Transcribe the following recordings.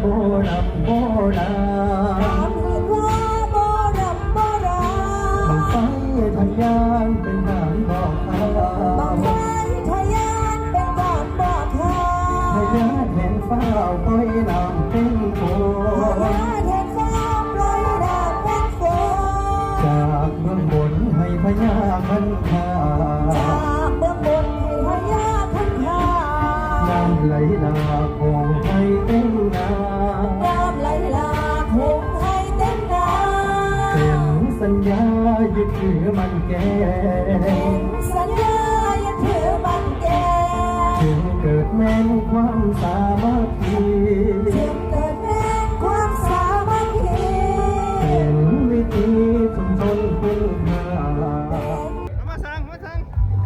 โบราณโบราณเห็นว่าโบราณโบราบังไฟทะยานเป็นทางบอกทางบางไฟทะยานเป็นการบอกทาทะงยานแห่งฟ้าปล่อยน้ำเป็นโคทะยานแห่งฟ้าปล่อยดาบเป็นฝนจากเบื้องบนให้พญามันคาจากเบื้องบนให้พญาพันธาน้ำไหลหลาก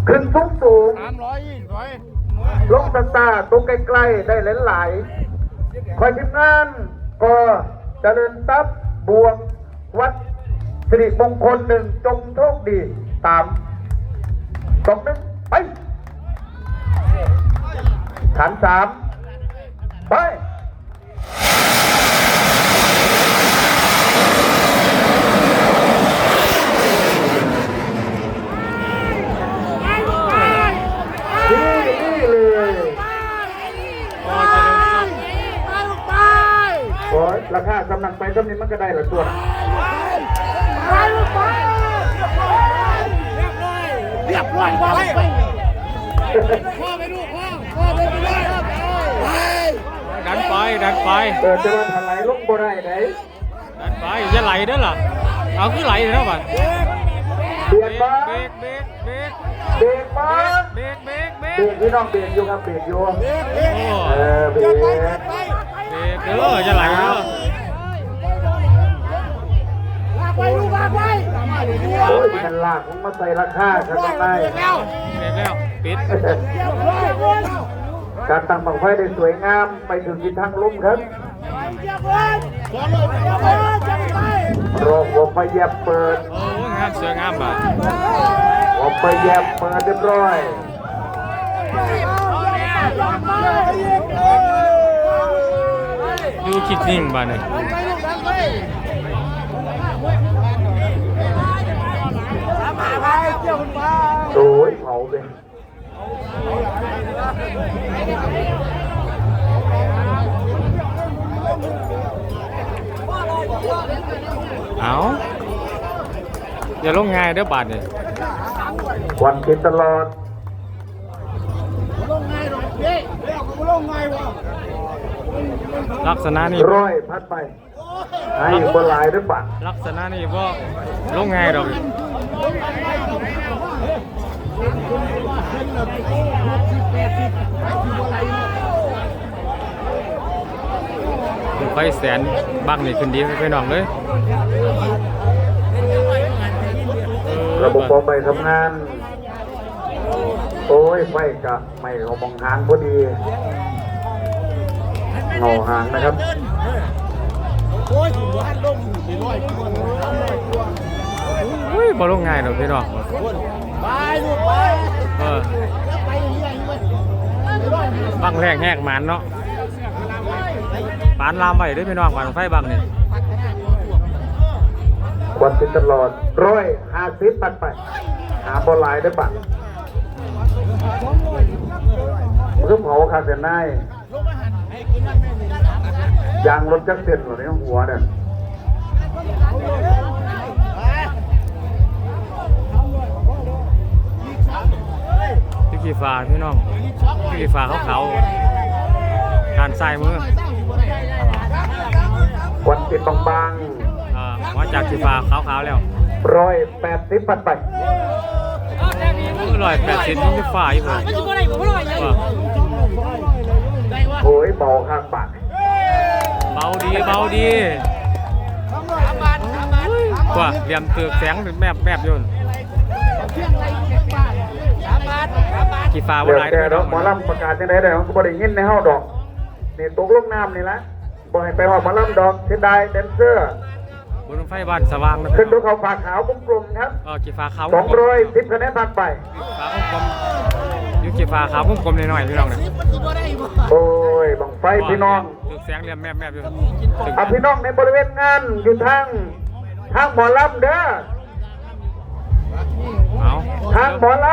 ขึ้นสูงสูงสามร้อยยี่สิบร้อยลงตาตาตรงใกล้ๆได้หลายๆคอยทีมงานก็เจริญทรัพย์บวกวัดสิริมงคลหนึ่งจงโชคดีตามสองหนึ่งไปฐานสามไป นี่นี่เลย โอ้ย ราคากำลังไปกำนี้มันก็ได้ละตัวนะเรียบร้อยพ่อไปพ่อไปดูพ่อพ่อไปไปเลยดันไปดันไปเออจะมาถลายลงบ่ได้ไหนดันไปจะไหลเด้อล่ะเอาคือไหลเด้อบัดเบียดบ้าเบรกเบรกเบรกเบียดบ้าเบรกเบรกเบรเบียกดพี่น้องเบียดอยู่ครับเบียดอยู่โอ้เออเบียดเบรกเด้อจะไหลเด้อ โอ้ยมันลากผมมาใส่ราคาข้างในเบรกแล้วปิดการตั้งบังไฟได้สวยงามไปถึงทิศทางลมครับรอหัวไฟแยบเปิดโอ้งามสวยงามบ่ะหัวไฟแยบเปิดเรียบร้อยดูคิดนิ่งบ่ะเนี่ย โอ้ยเผาเลยเอาอย่าลงง่ายเด้อบาดเนี่ยวันคิดตลอดลักษณะนี่ร้อยพัดไปให้บนหลายหรือเปล่าลักษณะนี่บ่ลงง่ายดอก ไฟแสนบักนี่ขึ้นดีไปน้องเลยระบบพอไปทำงาน โอ้ยไฟกะไม่เขามองหางพอดีเงาหางนะครับโอุ้อย บ่ลงง่ายดอกพี่น้องเออบังแรกแหกหมันเนาะปานลามไปด้วยพี่น้องก่อนไฟบังนี่ควันติดตลอดร้อยห้าสิบปัดไป หาบอลลายได้ปะมันก็เผาคาเซนไนยางรถจักรเส้นเหรอในหัวเนี่ย พี่กีฟ้าพี่น้องพี่กีฟ้าขาวๆการใส่มือควันติดบางอ่ามาจากกีฟ้าขาวๆแล้วๆร้อยแปดสิบปัดไปอร่อยแปดสิบนี่ฟ้าอยู่เลยว่าโอ้ยเบาข้างปากเบาดีเบาดีว่าเหลี่ยมเตือกแสงแมบแมบๆอยู่ กีฟ้าว่าเดี๋ยวไรแกพี่ดน้ออกงหมอลำประกาศยังไงเดี๋ยวก็บริยินในห้องดอกนี่ตกลงน้ำนี่ละบ่ให้ไปหอดหมอลำดอกเสียดายแดนเซอร์บนไฟบ้านสว่างนะขึ้พี่นน้ตัอวงเขาฝากขาวกลมๆครับเออกีฟ้าขาวสองร้อยสิบคะแนนผ่านไป ฟ้ากลมๆอยู่กีฟ้าขาวกลมๆหน่อยๆพี่น้องเนี่ยโอ้ยบังไฟไฟพี่น้องถึกแสงเหลี่ยมแมบแมบอยู่อะพี่น้องในบริเวณงานอยู่ทางทางหมอลำเด้อเอาทางหมอล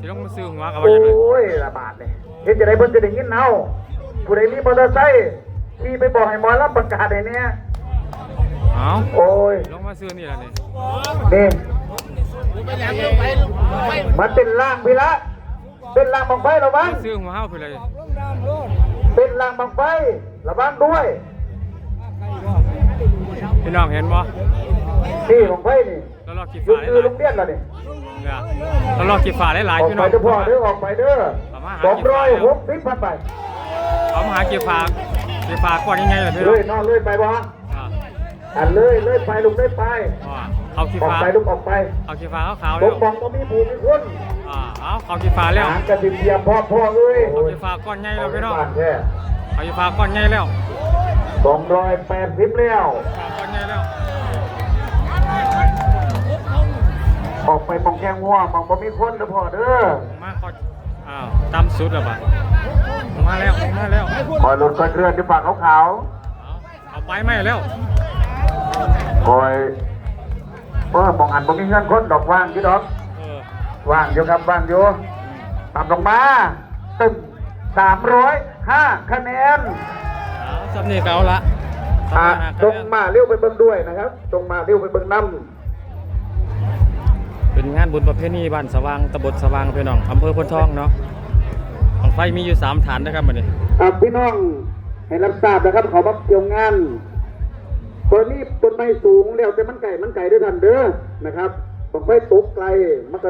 ที่ต้องมาซื้อหัวกับำว่าอย่างไรโอ้ยระบาดเลยเห็นจะได้เพิ่นจะได้ยินเอาผู้ใดมีมอเตอร์ไซค์ขี่ไปบอกให้หมอลำประกาศให้เนี่ยเอาโอ้ยลงมาซื้อนี่แหละนี่นี่มันเป็นล่างพี่ละเป็นล่างบังไฟระวังมาซื้อหัวเฮาไปเลยเป็นล่างบังไฟระวังด้วยพี่น้องเห็นบ่นี่บังไฟนี่ แล้วรอกี่ยืฝานหคือลายโรงเรียนแล้วนี่ๆเนี่ยแล้วรอกี่ฝาหลายอๆอกพี่ไปน้องเด้อพ่อเด้อออกไปเด้อเอามาหาสองกี่ร้อยฝาหกสิบพันไปเอามาหากี่ฝากี่ฝาก่อนยังไงล่ะพี่เลน้องยนอนเลยไปบ่อ่าอันเลยเลยไปลุกเลยไป อ่าเอากี่ออกฝาไปลุกออกไปเอากี่ฝาขาวๆตแล้กวมองก็มีผู้มีคนอ่าเอาเอากี่ฝาแล้วหางกระสิบเทียมพ่อพ่อเอ้ยเอากี่ฝาก้อนใหญ่แล้วพี่น้องบ้านแค่เอากี่ฝาก้อนใหญ่แล้วสองร้อยแปดสิบแล้วฝาก้อนใหญ่แล้ว ออกไปมองแกงหัวมองบ่มีคนนะพ่อเด้อมาขออ้าวตำสุดแล้วป่ะมาแล้วมาแล้วคอยรถคอยเคลื่อนที่ปากขาวเอาเอาไปไม่แล้วๆคอยเออมองหันบ่มีเงินคนดอกว่างอยู่ดอกเออว่างอยู่ครับว่างอยู่ต่ำลงมาตึมสามร้อยห้าคะแนนเอาสำนีเก่าละอะสำนีตรงหาคะแนนมาเลี้ยวไปเบิ่งด้วยนะครับตรงมาเลี้ยวไปเบิ่งน้ เป็นงานบุญประเพณีบ้านสว่างตำบลสว่างพี่น้องอำเภอพนทองเนาะของไฟมีอยู่สามฐานนะครับมันนี้ำอะพี่น้องให้รับทราบนะครับขอมาเกี่ยวงานตอนนี้ต้นไม้สูงแล้วแต่มันไก่มันไก่ด้วยทันเด้อนะครับผมไปตกไกลมันก็